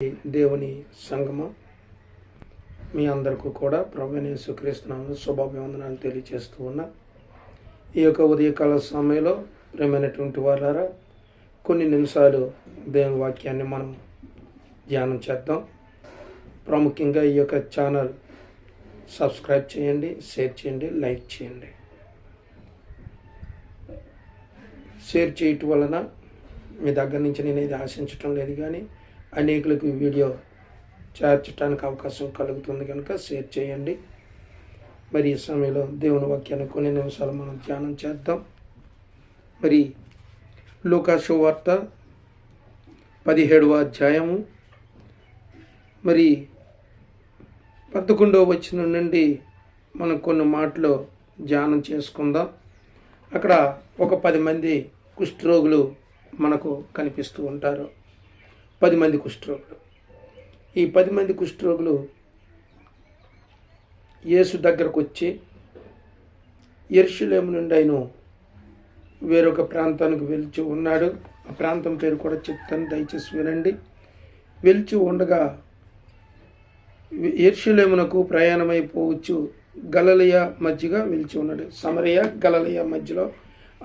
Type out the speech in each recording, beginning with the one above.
దేవుని సంగమ. మీ అందరికీ కూడా ప్రభుని సుక్రీస్తున్నాము శుభాభివందనాలు తెలియజేస్తూ ఉన్నా. ఈ యొక్క ఉదయకాల సమయంలో ప్రేమైనటువంటి వారారా కొన్ని నిమిషాలు దేవుని వాక్యాన్ని మనం ధ్యానం చేద్దాం. ప్రాముఖ్యంగా ఈ యొక్క ఛానల్ సబ్స్క్రైబ్ చేయండి షేర్ చేయండి లైక్ చేయండి. షేర్ చేయటం వలన మీ దగ్గర నుంచి నేను ఇది ఆశించటం లేదు కానీ అనేకులకు ఈ వీడియో చేర్చడానికి అవకాశం కలుగుతుంది కనుక షేర్ చేయండి. మరి ఈ సమయంలో దేవుని వాక్యాన్ని కొన్ని నిమిషాలు మనం ధ్యానం చేద్దాం. మరి లూకాసు వార్త పదిహేడవ అధ్యాయము. మరి పదకొండవ వచ్చిన నుండి మనం కొన్ని మాటలు ధ్యానం చేసుకుందాం. అక్కడ ఒక పది మంది కుష్ఠరోగులు మనకు కనిపిస్తూ ఉంటారు. పది మంది కుష్ఠరోగులు. ఈ పది మంది కుష్ఠరోగులు యేసు దగ్గరకు వచ్చి ఎరుషులేము నుండి ఆయన వేరొక ప్రాంతానికి వెలిచి ఉన్నాడు. ఆ ప్రాంతం పేరు కూడా చెప్తాను దయచేసి వినండి. వెలిచి ఉండగా ఎర్షులేమునకు ప్రయాణమైపోవచ్చు గలలియ మధ్యగా వెలిచి ఉన్నాడు. సమరయ గలలియ మధ్యలో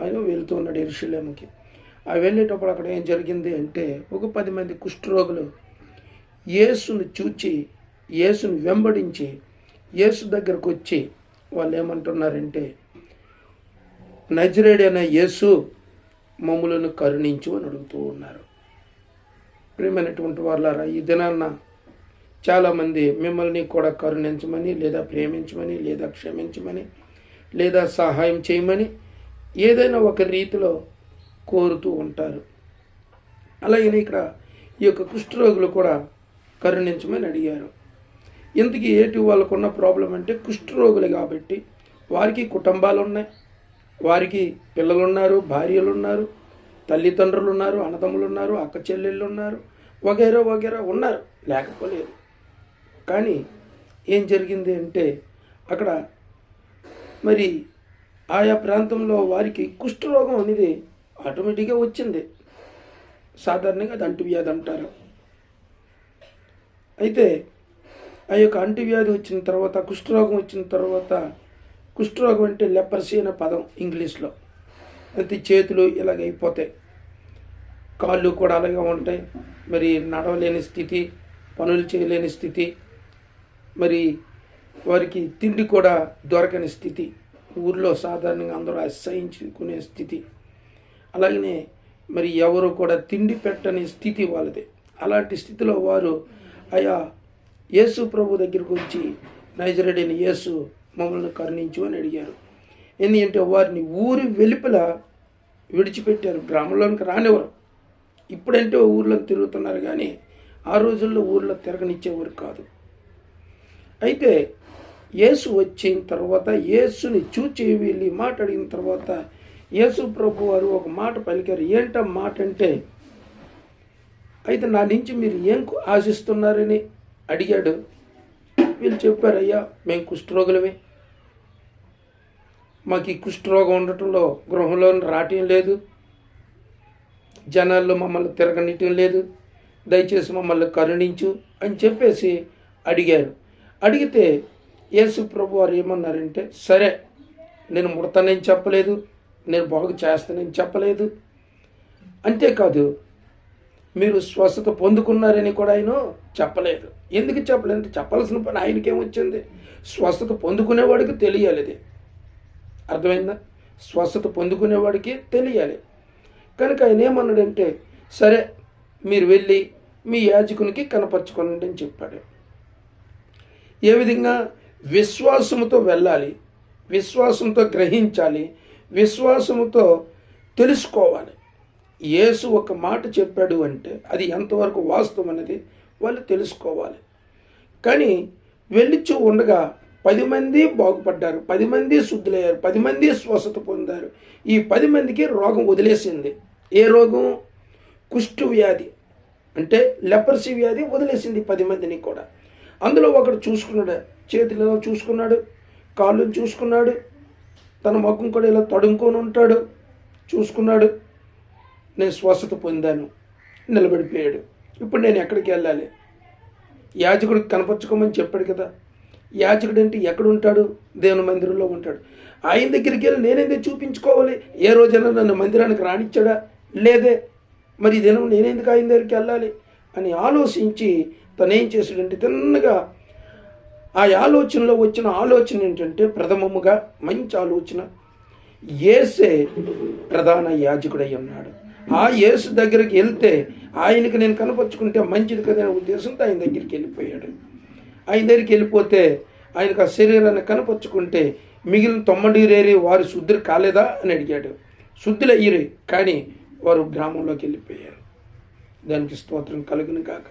ఆయన వెళ్తూ ఉన్నాడు ఎరుషులేముకి ఆ వెళ్ళేటప్పుడు అక్కడ ఏం జరిగింది అంటే ఒక పది మంది కుష్ఠరోగులు యేసును చూచి యేసును వెంబడించి యేసు దగ్గరకు వచ్చి వాళ్ళు ఏమంటున్నారంటే నజరేడైన యేసు మమ్ములను కరుణించు అని అడుగుతూ ఉన్నారు. ప్రియమైనటువంటి వాళ్ళారా ఈ దినాన్న చాలామంది మిమ్మల్ని కూడా కరుణించమని లేదా ప్రేమించమని లేదా క్షమించమని లేదా సహాయం చేయమని ఏదైనా ఒక రీతిలో కోరుతూ ఉంటారు. అలాగే ఇక్కడ ఈ యొక్క కుష్ఠరోగులు కూడా కరుణించమని అడిగారు. ఇంతకీ ఏటి వాళ్ళకున్న ప్రాబ్లం అంటే కుష్ఠరోగులు కాబట్టి వారికి కుటుంబాలు ఉన్నాయి వారికి పిల్లలు ఉన్నారు భార్యలు ఉన్నారు తల్లిదండ్రులు ఉన్నారు అన్నదమ్ములు ఉన్నారు అక్క చెల్లెళ్ళు ఉన్నారు వగైరా వగేరా ఉన్నారు. లేకపోలేదు. కానీ ఏం జరిగింది అంటే అక్కడ మరి ఆయా ప్రాంతంలో వారికి కుష్ఠరోగం అనేది ఆటోమేటిక్గా వచ్చింది. సాధారణంగా అది అంటువ్యాధి అంటారు. అయితే ఆ యొక్క అంటువ్యాధి వచ్చిన తర్వాత కుష్ఠరోగం వచ్చిన తర్వాత కుష్ఠరోగం అంటే లెపర్సీ అనే పదం ఇంగ్లీష్లో. అయితే చేతులు ఇలాగ అయిపోతాయి. కాళ్ళు కూడా అలాగే ఉంటాయి. మరి నడవలేని స్థితి పనులు చేయలేని స్థితి మరి వారికి తిండి కూడా దొరకని స్థితి. ఊర్లో సాధారణంగా అందరూ అసహించుకునే స్థితి. అలాగనే మరి ఎవరు కూడా తిండి పెట్టని స్థితి వాళ్ళది. అలాంటి స్థితిలో వారు ఆయా యేసు ప్రభు దగ్గరికి వచ్చి నైజరెడైన యేసు మమ్మల్ని కరుణించు అని అడిగారు. ఎందుకంటే వారిని ఊరి వెలుపల విడిచిపెట్టారు. గ్రామంలోనికి రానివ్వరు. ఇప్పుడంటే ఊర్లో తిరుగుతున్నారు కానీ ఆ రోజుల్లో ఊర్లో తిరగనిచ్చేవారు కాదు. అయితే యేసు వచ్చిన తర్వాత యేసుని చూచి వీళ్ళు మాట్లాడిన తర్వాత యేసు ప్రభు వారు ఒక మాట పలికారు. ఏంట మాట అంటే అయితే నా నుంచి మీరు ఏం ఆశిస్తున్నారని అడిగాడు. వీళ్ళు చెప్పారు అయ్యా మేము కుష్ఠరోగులమే. మాకు ఈ కుష్ఠరోగం ఉండటంలో గృహంలో రావటం లేదు. జనాల్లో మమ్మల్ని తిరగనియటం లేదు. దయచేసి మమ్మల్ని కరుణించు అని చెప్పేసి అడిగారు. అడిగితే యేసు ప్రభు వారు ఏమన్నారంటే సరే నేను ముడతానని చెప్పలేదు. నేను బాగు చేస్తానని చెప్పలేదు. అంతేకాదు మీరు స్వస్థత పొందుకున్నారని కూడా ఆయన చెప్పలేదు. ఎందుకు చెప్పలేదు? చెప్పాల్సిన పని ఆయనకేమొచ్చింది స్వస్థత పొందుకునేవాడికి తెలియాలి ఇది అర్థమైందా? స్వస్థత పొందుకునేవాడికి తెలియాలి. కనుక ఆయన ఏమన్నాడంటే సరే మీరు వెళ్ళి మీ యాజకునికి కనపరచుకోనండి అని చెప్పాడు. ఏ విధంగా? విశ్వాసంతో వెళ్ళాలి విశ్వాసంతో గ్రహించాలి విశ్వాసముతో తెలుసుకోవాలి. యేసు ఒక మాట చెప్పాడు అంటే అది ఎంతవరకు వాస్తవం అనేది వాళ్ళు తెలుసుకోవాలి. కానీ వెళ్ళిచూ ఉండగా పది మంది బాగుపడ్డారు పది మంది శుద్ధులయ్యారు పది మంది స్వస్థత పొందారు. ఈ పది మందికి రోగం వదిలేసింది. ఏ రోగం? కుష్టు వ్యాధి. అంటే లెపర్సీ వ్యాధి వదిలేసింది పది మందిని కూడా. అందులో ఒకడు చూసుకున్నాడు చేతులు చూసుకున్నాడు కాళ్ళను చూసుకున్నాడు తన ముఖం కూడా ఇలా తడుముకొని ఉంటాడు. చూసుకున్నాడు. నేను స్వస్థత పొందాను. నిలబడిపోయాడు. ఇప్పుడు నేను ఎక్కడికి వెళ్ళాలి? యాజకుడికి కనపరచుకోమని చెప్పాడు కదా. యాజకుడు అంటే ఎక్కడ ఉంటాడు దేవుని మందిరంలో ఉంటాడు. ఆయన దగ్గరికి వెళ్ళి నేనేందుకు చూపించుకోవాలి? ఏ రోజైనా నన్ను మందిరానికి రానిచ్చాడా? లేదే. మరి దినం నేనెందుకు ఆయన దగ్గరికి వెళ్ళాలి? అని ఆలోచించి తనేం చేశాడంటే తిన్నగా ఆ ఆలోచనలో వచ్చిన ఆలోచన ఏంటంటే ప్రథమముగా మంచి ఆలోచన. ఏసే ప్రధాన యాజకుడై ఉన్నాడు. ఆ యేసు దగ్గరికి వెళ్తే ఆయనకి నేను కనపరుచుకుంటే మంచిది కదా అనే ఉద్దేశంతో ఆయన దగ్గరికి వెళ్ళిపోయాడు. ఆయన దగ్గరికి వెళ్ళిపోతే ఆయనకు ఆ శరీరాన్ని కనపరుచుకుంటే మిగిలిన తొమ్మడిరేరి వారు శుద్ధులు కాలేదా అని అడిగాడు. శుద్ధులు అయ్యిరి కానీ వారు గ్రామంలోకి వెళ్ళిపోయారు. దానికి స్తోత్రం కలుగును కాక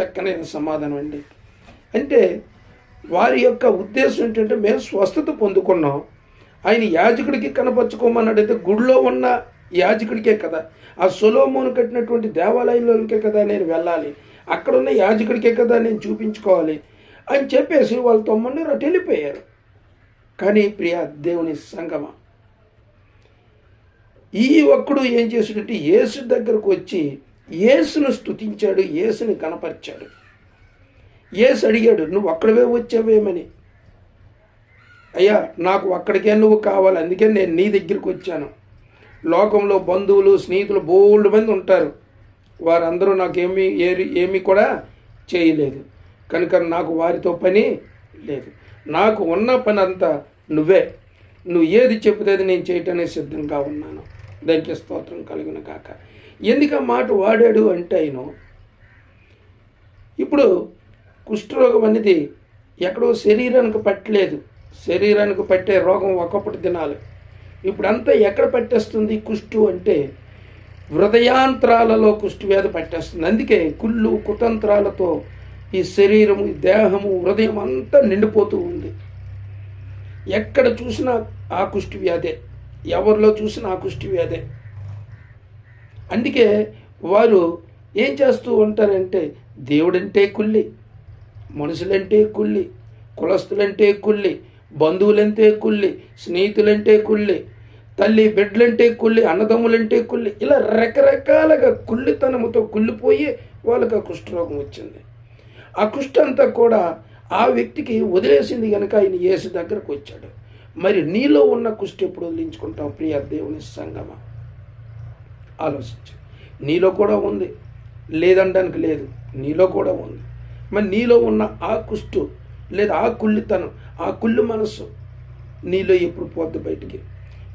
చక్కనైన సమాధానం అండి. అంటే వారి యొక్క ఉద్దేశం ఏంటంటే మేము స్వస్థత పొందుకున్నాం. ఆయన యాజకుడికి కనపరుచుకోమన్నాడైతే గుడిలో ఉన్న యాజకుడికే కదా. ఆ సొలోమోను కట్టినటువంటి దేవాలయంలోనికే కదా నేను వెళ్ళాలి. అక్కడ ఉన్న యాజకుడికే కదా నేను చూపించుకోవాలి అని చెప్పేసి వాళ్ళ తొమ్మిది రొట్టె వెళ్ళిపోయారు. కానీ ప్రియ దేవుని సంగమ. ఈ ఒక్కడు ఏం చేసాడంటే యేసు దగ్గరకు వచ్చి యేసును స్తుతించాడు యేసుని కనపరిచాడు. ఏస్ అడిగాడు నువ్వు అక్కడవే వచ్చావేమని? అయ్యా నాకు అక్కడికే నువ్వు కావాలి అందుకే నేను నీ దగ్గరికి వచ్చాను. లోకంలో బంధువులు స్నేహితులు బోల్డ్ మంది ఉంటారు. వారందరూ నాకేమీ ఏరి ఏమీ కూడా చేయలేదు. కనుక నాకు వారితో పని లేదు. నాకు ఉన్న పని అంతా నువ్వే. నువ్వు ఏది చెబితే నేను చేయటానికి సిద్ధంగా ఉన్నాను. దానికి స్తోత్రం కలిగిన కాక ఎందుకు ఆ మాట వాడాడు అంటే ఆయన ఇప్పుడు కుష్ఠరోగం అనేది ఎక్కడో శరీరానికి పట్టలేదు. శరీరానికి పట్టే రోగం ఒకప్పుడు దినాలు. ఇప్పుడంతా ఎక్కడ పట్టేస్తుంది? కుష్టు అంటే హృదయాంతరాలలో కుష్టి వ్యాధి పట్టేస్తుంది. అందుకే కుళ్ళు కుతంత్రాలతో ఈ శరీరము ఈ దేహము హృదయం అంతా నిండిపోతూ ఉంది. ఎక్కడ చూసినా ఆ కుష్టి వ్యాధే. ఎవరిలో చూసినా ఆ కుష్ఠవ్యాధే అందుకే వారు ఏం చేస్తూ ఉంటారంటే దేవుడంటే కుళ్ళి. మనుషులంటే కుళ్ళి కులస్తులంటే కుళ్ళి బంధువులంటే కుళ్ళి స్నేహితులంటే కుళ్ళి తల్లి బిడ్డలంటే కుళ్ళి అన్నదమ్ములంటే కుళ్ళి ఇలా రకరకాలుగా కుళ్ళితనముతో కుళ్ళిపోయి వాళ్ళకి ఆ కుష్ఠరోగం వచ్చింది. ఆ కుష్ఠంతా కూడా ఆ వ్యక్తికి వదిలేసింది కనుక ఆయన ఏసు దగ్గరకు వచ్చాడు. మరి నీలో ఉన్న కుష్టి ఎప్పుడు వదిలించుకుంటాం ప్రియ దేవుని సంగమ? ఆలోచించు. నీలో కూడా ఉంది. లేదనడానికి లేదు. నీలో కూడా ఉంది. మరి నీలో ఉన్న ఆ కుష్టు లేదా ఆ కుళ్ళితనం ఆ కుళ్ళు మనస్సు నీలో ఎప్పుడు పోద్ది బయటికి.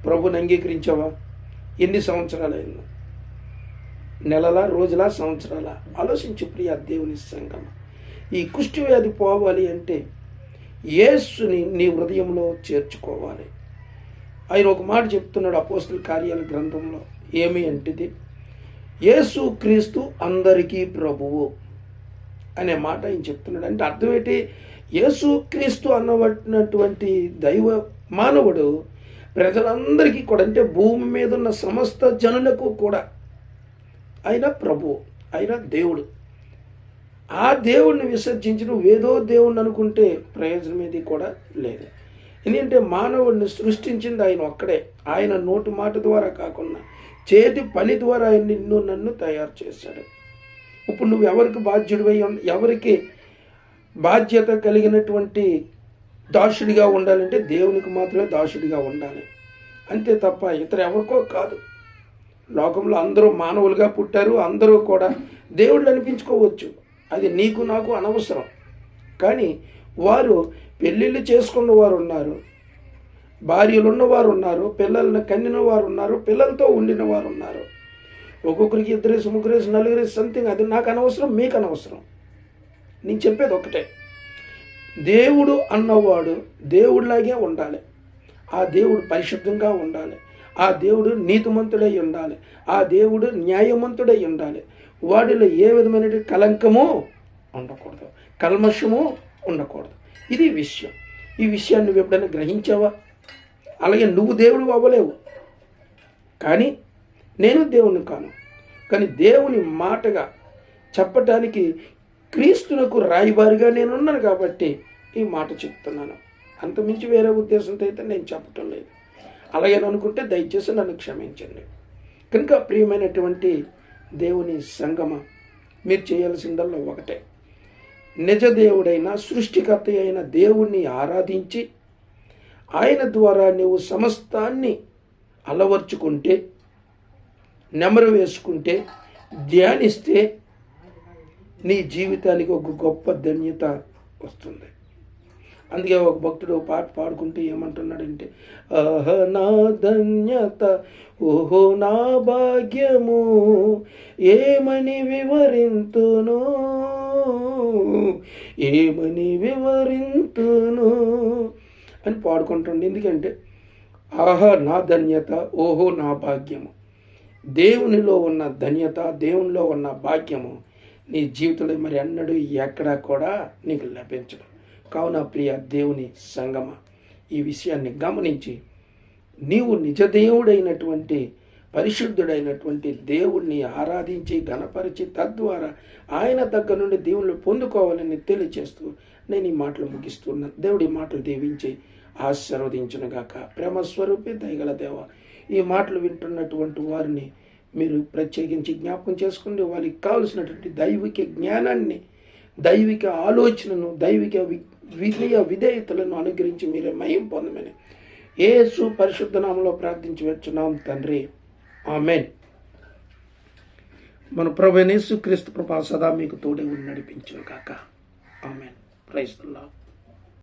ప్రభుని అంగీకరించావా? ఎన్ని సంవత్సరాలైంది? నెలల నెలలా సంవత్సరాల? ఆలోచించు ప్రియ దేవుని సంగమ. ఈ కుష్టి వ్యాధి పోవాలి అంటే యేసుని నీ హృదయంలో చేర్చుకోవాలి. ఆయన ఒక మాట చెప్తున్నాడు అపోస్తుల కార్యాల గ్రంథంలో. ఏమి అంటిది? యేసు క్రీస్తు అందరికీ ప్రభువు. అనే మాట ఆయన చెప్తున్నాడు. అంటే అర్థం ఏంటి? యేసుక్రీస్తు అన్నటువంటి దైవ మానవుడు ప్రజలందరికీ కూడా అంటే భూమి మీద ఉన్న సమస్త జనులకు కూడా ఆయన ప్రభు ఆయన దేవుడు. ఆ దేవుడిని విసర్జించి వేదో ఏదో దేవుడిని అనుకుంటే ప్రయోజనం ఏది కూడా లేదు. ఎందుకంటే మానవుడిని సృష్టించింది ఆయన ఒక్కడే. ఆయన నోటి మాట ద్వారా కాకుండా చేతి పని ద్వారా ఆయన నిన్ను నన్ను తయారు చేశాడు. ఇప్పుడు నువ్వు ఎవరికి బాధ్యుడివై ఎవరికి బాధ్యత కలిగినటువంటి దాసుడిగా ఉండాలంటే దేవునికి మాత్రమే దాసుడిగా ఉండాలి. అంతే తప్ప ఇతర ఎవరికో కాదు. లోకంలో అందరూ మానవులుగా పుట్టారు అందరూ కూడా దేవుళ్ళు అనిపించుకోవచ్చు. అది నీకు నాకు అనవసరం. కానీ వారు పెళ్ళిళ్ళు చేసుకున్న వారు ఉన్నారు భార్యలు ఉన్నవారు ఉన్నారు పిల్లల్ని కన్నిన వారు ఉన్నారు పిల్లలతో ఉండిన వారు ఉన్నారు ఒక్కొక్కరికి ఇద్దరేసి ముగ్గురేసి నలుగురేసి సంథింగ్ అది నాకు అనవసరం మీకు అనవసరం. నేను చెప్పేది ఒకటే దేవుడు అన్నవాడు దేవుడిలాగే ఉండాలి. ఆ దేవుడు పరిశుద్ధంగా ఉండాలి. ఆ దేవుడు నీతిమంతుడై ఉండాలి. ఆ దేవుడు న్యాయమంతుడై ఉండాలి. వాడిలో ఏ విధమైన కలంకము ఉండకూడదు. కల్మషము ఉండకూడదు. ఇది విషయం. ఈ విషయాన్ని నువ్వు ఎప్పుడైనా గ్రహించావా? అలాగే నువ్వు దేవుడు అవ్వలేవు. కానీ నేను దేవుని కాను. కానీ దేవుని మాటగా చెప్పటానికి క్రీస్తునకు రాయిబారిగా నేనున్నాను కాబట్టి ఈ మాట చెప్తున్నాను. అంతమించి వేరే ఉద్దేశంతో అయితే నేను చెప్పటం లేదు. అలాగే అనుకుంటే దయచేసి నన్ను క్షమించండి. కనుక ప్రియమైనటువంటి దేవుని సంగమ మీరు చేయాల్సిందల్లా ఒకటే. నిజ దేవుడైన సృష్టికర్త అయిన దేవుణ్ణి ఆరాధించి ఆయన ద్వారా నువ్వు సమస్తాన్ని అలవర్చుకుంటే నెమరు వేసుకుంటే ధ్యానిస్తే నీ జీవితానికి ఒక గొప్ప ధన్యత వస్తుంది. అందుకే ఒక భక్తుడు పాట పాడుకుంటూ ఏమంటున్నాడంటే అహ నా ధన్యత ఓహో నా భాగ్యము ఏమని వివరింతును? ఏమని వివరింతును? అని పాడుకుంటుండే. ఎందుకంటే ఆహా నా ధన్యత ఓహో నా భాగ్యము. దేవునిలో ఉన్న ధన్యత దేవునిలో ఉన్న భాగ్యము నీ జీవితంలో మరి అన్నడు ఎక్కడా కూడా నీకు లభించదు. కావున ప్రియ దేవుని సంగమ ఈ విషయాన్ని గమనించి నీవు నిజదేవుడైనటువంటి పరిశుద్ధుడైనటువంటి దేవుణ్ణి ఆరాధించి గణపరిచి తద్వారా ఆయన దగ్గర నుండి దేవుళ్ళు పొందుకోవాలని తెలియచేస్తూ నేను ఈ మాటలు ముగిస్తున్నాను దేవుడి మాటలు దీవించి ఆశీర్వదించునుగాక. ప్రేమ స్వరూపి దయగల దేవ ఈ మాటలు వింటున్నటువంటి వారిని మీరు ప్రత్యేకించి జ్ఞాపకం చేసుకుంటే వారికి కావలసినటువంటి దైవిక జ్ఞానాన్ని దైవిక ఆలోచనను దైవిక వి- విధేయతలను అనుగ్రహించి మీరే మయం పొందమని ఏసు పరిశుద్ధనామంలో ప్రార్థించి వచ్చున్నాం తండ్రి. ఆమెన్. మన ప్రభు నేసు క్రీస్తు ప్రభా సదా మీకు తోడే ఉండి నడిపించును కాక ఆమెన్. Praise the